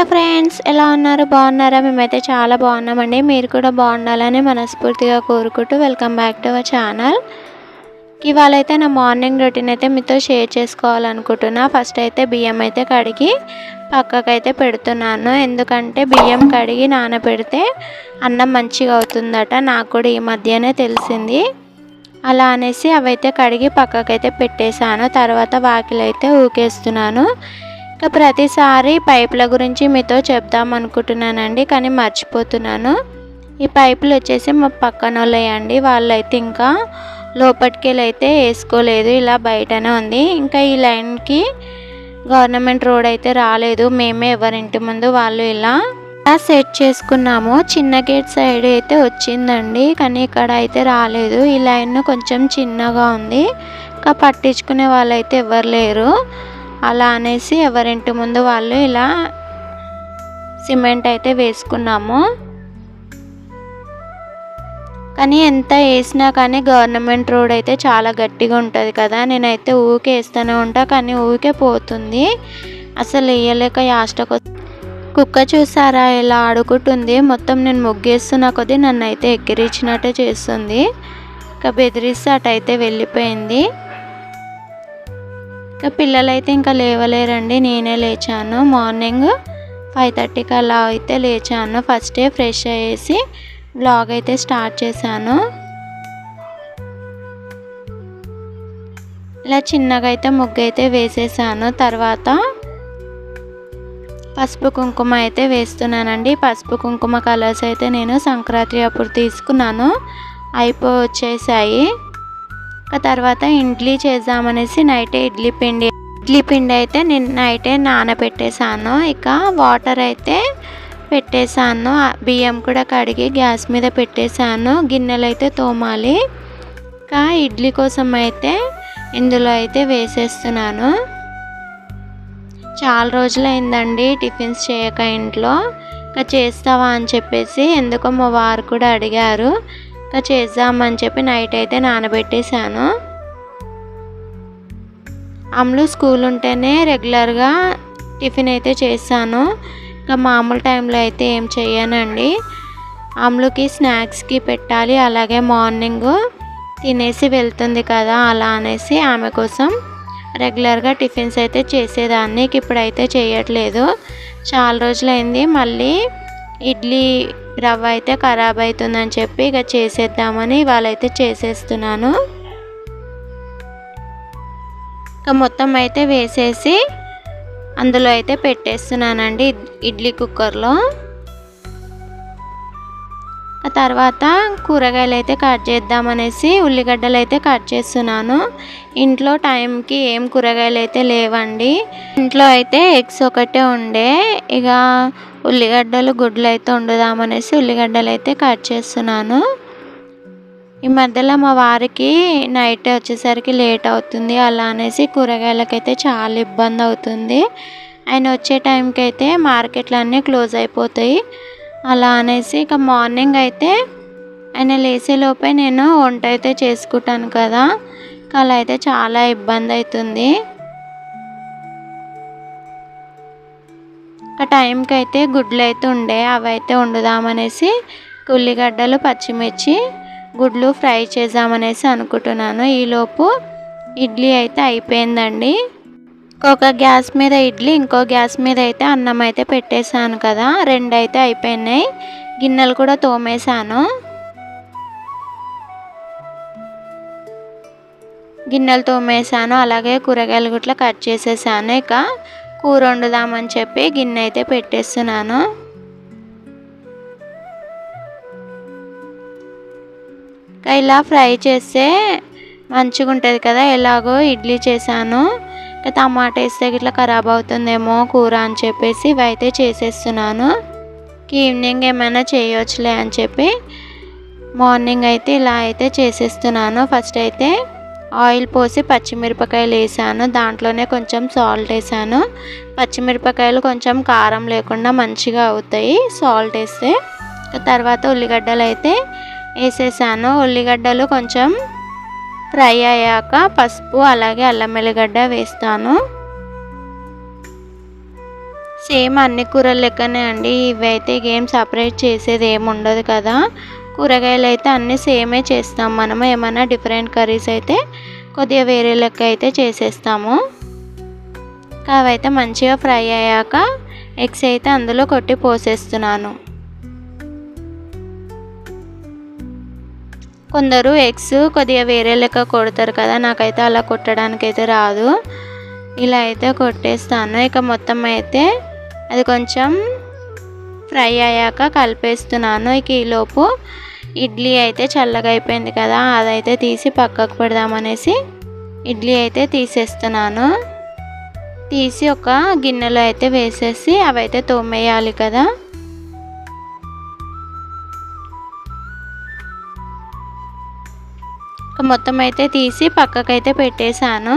Hello friends ఎలా ఉన్నారు? బాగున్నారా? మేమైతే చాలా బాగున్నామండి. మీరు కూడా బాగుండాలని మనస్ఫూర్తిగా కోరుకుంటూ welcome back to our channel. ఇవాళ అయితే నా మార్నింగ్ రొటీన్ అయితే మీతో షేర్ చేసుకోవాలనుకుంటున్నా. ఫస్ట్ అయితే బియ్యం అయితే కడిగి పక్కకైతే పెడుతున్నాను. ఎందుకంటే బియ్యం కడిగి నానబెడితే అన్నం మంచిగా అవుతుందట. నాకు కూడా ఈ మధ్యనే తెలిసింది. అలా అనేసి అవైతే కడిగి పక్కకైతే పెట్టేశాను. తర్వాత వాకిలైతే ఊకేస్తున్నాను. ప్రతిసారి పైపుల గురించి మీతో చెప్దాం అనుకుంటున్నానండి కానీ మర్చిపోతున్నాను. ఈ పైపులు వచ్చేసి మా పక్కన వాళ్ళయండి వాళ్ళైతే ఇంకా లోపలికి వేసుకోలేదు ఇలా బయటనే ఉంది. ఇంకా ఈ లైన్కి గవర్నమెంట్ రోడ్ అయితే రాలేదు మేమే ఎవరింటి ముందు వాళ్ళు ఇలా ఇలా సెట్ చేసుకున్నాము. చిన్న గేట్ సైడ్ అయితే వచ్చిందండి కానీ ఇక్కడ అయితే రాలేదు. ఈ లైన్ కొంచెం చిన్నగా ఉంది ఇంకా పట్టించుకునే వాళ్ళైతే ఎవరు లేరు. అలా అనేసి ఎవరింటి ముందు వాళ్ళు ఇలా సిమెంట్ అయితే వేసుకున్నాము. కానీ ఎంత వేసినా కానీ గవర్నమెంట్ రోడ్ అయితే చాలా గట్టిగా ఉంటుంది కదా. నేనైతే ఊరికే వేస్తూనే ఉంటా కానీ ఊరికే పోతుంది. అసలు వేయలేక యాస్టకు కుక్క చూసారా ఇలా ఆడుకుంటుంది. మొత్తం నేను ముగ్గేస్తున్న కొద్దీ నన్ను అయితే ఎక్కిరించినట్టే చేస్తుంది. ఇంకా బెదిరిస్తే అటైతే వెళ్ళిపోయింది. ఇంకా పిల్లలైతే ఇంకా లేవలేరండి. నేనే లేచాను. మార్నింగ్ ఫైవ్ థర్టీకి అలా అయితే లేచాను. ఫస్టే ఫ్రెష్ అయ్యేసి బ్లాగ్ అయితే స్టార్ట్ చేశాను. ఇలా చిన్నగా అయితే ముగ్గు అయితే వేసేసాను. తర్వాత పసుపు కుంకుమ అయితే వేస్తున్నానండి. పసుపు కుంకుమ కలర్స్ అయితే నేను సంక్రాంతి అప్పుడు తీసుకున్నాను. అయిపో వచ్చేసాయి. తర్వాత ఇడ్లీ చేద్దామనేసి నైటే ఇడ్లీ పిండి ఇడ్లీ పిండి అయితే నేను నైటే నానబెట్టేశాను ఇక వాటర్ అయితే పెట్టేశాను బియ్యం కూడా కడిగి గ్యాస్ మీద పెట్టేశాను గిన్నెలు అయితే తోమాలి. ఇంకా ఇడ్లీ కోసం అయితే ఇందులో అయితే వేసేస్తున్నాను. చాలా రోజులైందండి టిఫిన్స్ చేయక ఇంట్లో. ఇంకా చేస్తావా అని చెప్పేసి ఎందుకో మా వారు కూడా అడిగారు. ఇంకా చేద్దామని చెప్పి నైట్ అయితే నానబెట్టేశాను. అమ్ములు స్కూల్ ఉంటేనే రెగ్యులర్గా టిఫిన్ అయితే చేస్తాను. ఇంకా మామూలు టైంలో అయితే ఏం చేయనండి అమ్ములకి స్నాక్స్కి పెట్టాలి అలాగే మార్నింగ్ తినేసి వెళ్తుంది కదా అలా అనేసి ఆమె కోసం రెగ్యులర్గా టిఫిన్స్ అయితే చేసేదాన్ని. ఇప్పుడైతే చేయట్లేదు చాలా రోజులైంది. మళ్ళీ ఇడ్లీ రవ్వ అయితే ఖరాబ్ అవుతుందని చెప్పి ఇక చేసేద్దామని వాళ్ళైతే చేసేస్తున్నాను. ఇక మొత్తం అయితే వేసేసి అందులో అయితే పెట్టేస్తున్నానండి ఇడ్లీ కుక్కర్లో. ఆ తర్వాత కూరగాయలు అయితే కట్ చేద్దామనేసి ఉల్లిగడ్డలు అయితే కట్ చేస్తున్నాను. ఇంట్లో టైంకి ఏం కూరగాయలు అయితే లేవండి. ఇంట్లో అయితే ఎగ్స్ ఒకటే ఉండే. ఇక ఉల్లిగడ్డలు గుడ్లు అయితే వండుదామనేసి ఉల్లిగడ్డలు అయితే కట్ చేస్తున్నాను. ఈ మధ్యలో మా వారికి నైట్ వచ్చేసరికి లేట్ అవుతుంది అలా అనేసి కూరగాయలకైతే చాలా ఇబ్బంది అవుతుంది. ఆయన వచ్చే టైంకి అయితే మార్కెట్లు అన్నీ క్లోజ్ అయిపోతాయి. అలా అనేసి ఇక మార్నింగ్ అయితే ఆయన లేసేలోపే నేను వంట అయితే చేసుకుంటాను కదా. అలా అయితే చాలా ఇబ్బంది అవుతుంది. టైంకి అయితే గుడ్లు అయితే ఉండే అవి అయితే వండుదామనేసి ఉల్లిగడ్డలు పచ్చిమిర్చి గుడ్లు ఫ్రై చేద్దామనేసి అనుకుంటున్నాను. ఈలోపు ఇడ్లీ అయితే అయిపోయిందండి. ఒక గ్యాస్ మీద ఇడ్లీ ఇంకో గ్యాస్ మీద అయితే అన్నం అయితే పెట్టేశాను కదా రెండు అయితే అయిపోయినాయి. గిన్నెలు కూడా తోమేశాను. గిన్నెలు తోమేశాను అలాగే కూరగాయలు గుట్ల కట్ చేసేసాను ఇక. కూర వండుదామని చెప్పి గిన్నె అయితే పెట్టేస్తున్నాను. ఇలా ఫ్రై చేస్తే మంచిగా ఉంటుంది కదా ఎలాగో ఇడ్లీ చేశాను. టమాటా వేస్తే ఇట్లా ఖరాబ్ అవుతుందేమో కూర అని చెప్పేసి ఇవి అయితే చేసేస్తున్నాను ఈవినింగ్ ఏమైనా చేయొచ్చులే అని చెప్పి మార్నింగ్ అయితే ఇలా అయితే చేసేస్తున్నాను. ఫస్ట్ అయితే ఆయిల్ పోసి పచ్చిమిరపకాయలు వేసాను. దాంట్లోనే కొంచెం సాల్ట్ వేసాను. పచ్చిమిరపకాయలు కొంచెం కారం లేకుండా మంచిగా అవుతాయి. సాల్ట్ వేస్తే తర్వాత ఉల్లిగడ్డలు అయితే వేసేసాను. ఉల్లిగడ్డలు కొంచెం ఫ్రై అయ్యాక పసుపు అలాగే అల్లం వెల్లిగడ్డ వేస్తాను. సేమ్ అన్ని కూరలు లెక్కనే అండి. ఇవైతే గేమ్ ఏం సపరేట్ చేసేది ఏమి ఉండదు కదా. కూరగాయలు అయితే అన్నీ సేమే చేస్తాం. మనము ఏమైనా డిఫరెంట్ కర్రీస్ అయితే కొద్దిగా వేరే లెక్క అయితే చేసేస్తాము. కావైతే మంచిగా ఫ్రై అయ్యాక ఎగ్స్ అయితే అందులో కొట్టి పోసేస్తున్నాను. కొందరు ఎగ్స్ కొద్దిగా వేరే లెక్క కొడతారు కదా నాకైతే అలా కొట్టడానికి అయితే రాదు. ఇలా అయితే కొట్టేస్తాను. ఇక మొత్తం అయితే అది కొంచెం ఫ్రై అయ్యాక కలిపేస్తున్నాను. ఇక ఈలోపు ఇడ్లీ అయితే చల్లగా అయిపోయింది కదా అదైతే తీసి పక్కకు పెడదామనేసి ఇడ్లీ అయితే తీసేస్తున్నాను. తీసి ఒక గిన్నెలో అయితే వేసేసి అవైతే తోమేయాలి కదా. మొత్తం అయితే తీసి పక్కకైతే పెట్టేశాను.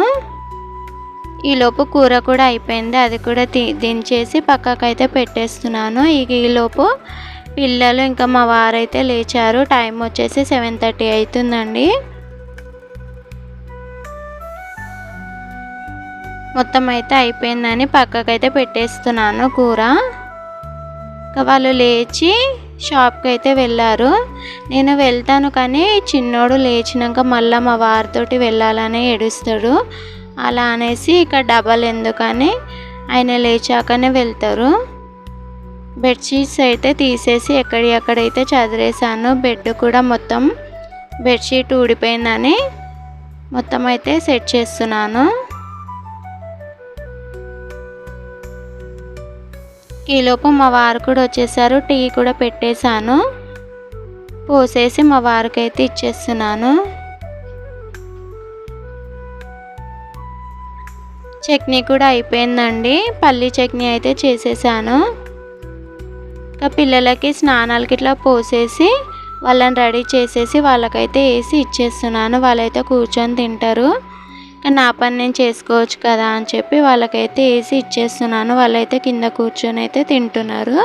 ఈలోపు కూర కూడా అయిపోయింది అది కూడా తీ దించేసి పక్కకైతే పెట్టేస్తున్నాను. ఇక ఈలోపు పిల్లలు ఇంకా మా వారైతే లేచారు. టైం వచ్చేసి సెవెన్ థర్టీ అవుతుందండి. మొత్తం అయితే అయిపోయిందని పక్కకైతే పెట్టేస్తున్నాను కూర. ఇంకా వాళ్ళు లేచి షాప్కి అయితే వెళ్ళారు. నేను వెళ్తాను కానీ చిన్నోడు లేచినాక మళ్ళీ మా వారితోటి వెళ్ళాలని ఏడుస్తాడు. అలా అనేసి ఇక డబల్ ఎందుకని ఆయన లేచాకనే వెళ్తారు. బెడ్షీట్స్ అయితే తీసేసి ఎక్కడి ఎక్కడైతే చదివేసాను బెడ్ కూడా మొత్తం బెడ్షీట్ ఊడిపోయిందని మొత్తం అయితే సెట్ చేస్తున్నాను. ఈలోపు మా వారు కూడా వచ్చేసారు టీ కూడా పెట్టేశాను. పోసేసి మా వారికి అయితే ఇచ్చేస్తున్నాను. చట్నీ కూడా అయిపోయిందండి. పల్లి చట్నీ అయితే చేసేసాను. ఇంకా పిల్లలకి స్నానాలకి ఇట్లా పోసేసి వాళ్ళని రెడీ చేసేసి వాళ్ళకైతే వేసి ఇచ్చేస్తున్నాను. వాళ్ళైతే కూర్చొని తింటారు. నా పని నేను చేసుకోవచ్చు కదా అని చెప్పి వాళ్ళకైతే వేసి ఇచ్చేస్తున్నాను. వాళ్ళైతే కింద కూర్చొని అయితే తింటున్నారు.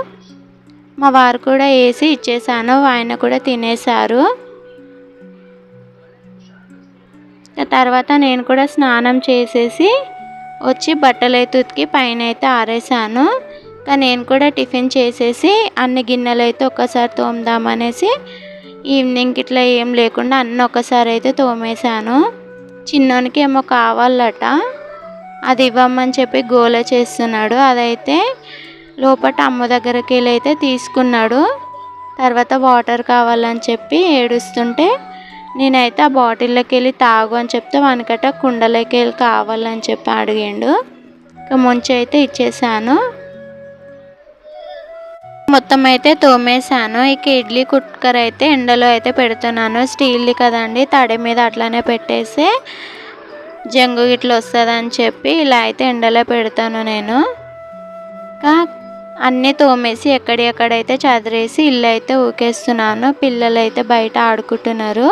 మా వారు కూడా వేసి ఇచ్చేసాను ఆయన కూడా తినేశారు. తర్వాత నేను కూడా స్నానం చేసేసి వచ్చి బట్టలు అయితే ఉతికి పైన అయితే ఆరేసాను నేను కూడా టిఫిన్ చేసేసి అన్ని గిన్నెలు అయితే ఒక్కసారి తోమదామనేసి ఈవినింగ్ ఇట్లా ఏం లేకుండా అన్నీ ఒకసారి అయితే తోమేశాను. చిన్నోనికి ఏమో కావాలట అది ఇవ్వమని చెప్పి గోల చేస్తున్నాడు. అదైతే లోపల అమ్మ దగ్గరికి వెళ్ళి అయితే తీసుకున్నాడు. తర్వాత వాటర్ కావాలని చెప్పి ఏడుస్తుంటే నేనైతే ఆ బాటిల్లోకి వెళ్ళి తాగు అని చెప్తే వానికట కుండలోకి వెళ్ళి కావాలని చెప్పి అడిగాడు. ఇక ముంచి అయితే ఇచ్చేసాను మొత్తం అయితే తోమేశాను. ఇక ఇడ్లీ కుక్కర్ అయితే ఎండలో అయితే పెడుతున్నాను. స్టీల్ది కదండి తడి మీద అట్లానే పెట్టేసి జంగు ఇట్లా వస్తుందని చెప్పి ఇలా అయితే ఎండలో పెడతాను నేను. ఇంకా అన్నీ తోమేసి ఎక్కడెక్కడైతే చదిరేసి ఇల్లు అయితే ఊకేస్తున్నాను. పిల్లలు అయితే బయట ఆడుకుంటున్నారు.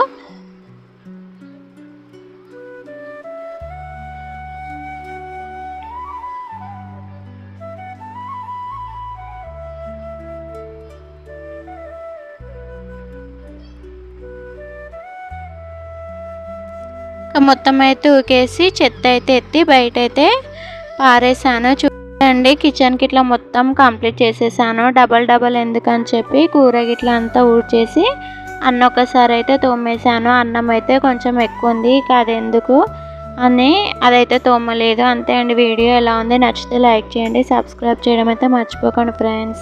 మొత్తం అయితే ఊకేసి చెత్త అయితే ఎత్తి బయట అయితే పారేసాను. చూడండి కిచెన్కి ఇట్లా మొత్తం కంప్లీట్ చేసేసాను. డబల్ డబల్ ఎందుకని చెప్పి కూర గిట్లా అంతా ఊడ్చేసి అన్న ఒకసారి అయితే తోమేశాను అన్నం అయితే కొంచెం ఎక్కువ ఉంది కాదెందుకు అది ఎందుకు అని అదైతే తోమలేదు. అంతే అండి వీడియో ఎలా ఉంది నచ్చితే లైక్ చేయండి సబ్స్క్రైబ్ చేయడం అయితే మర్చిపోకండి ఫ్రెండ్స్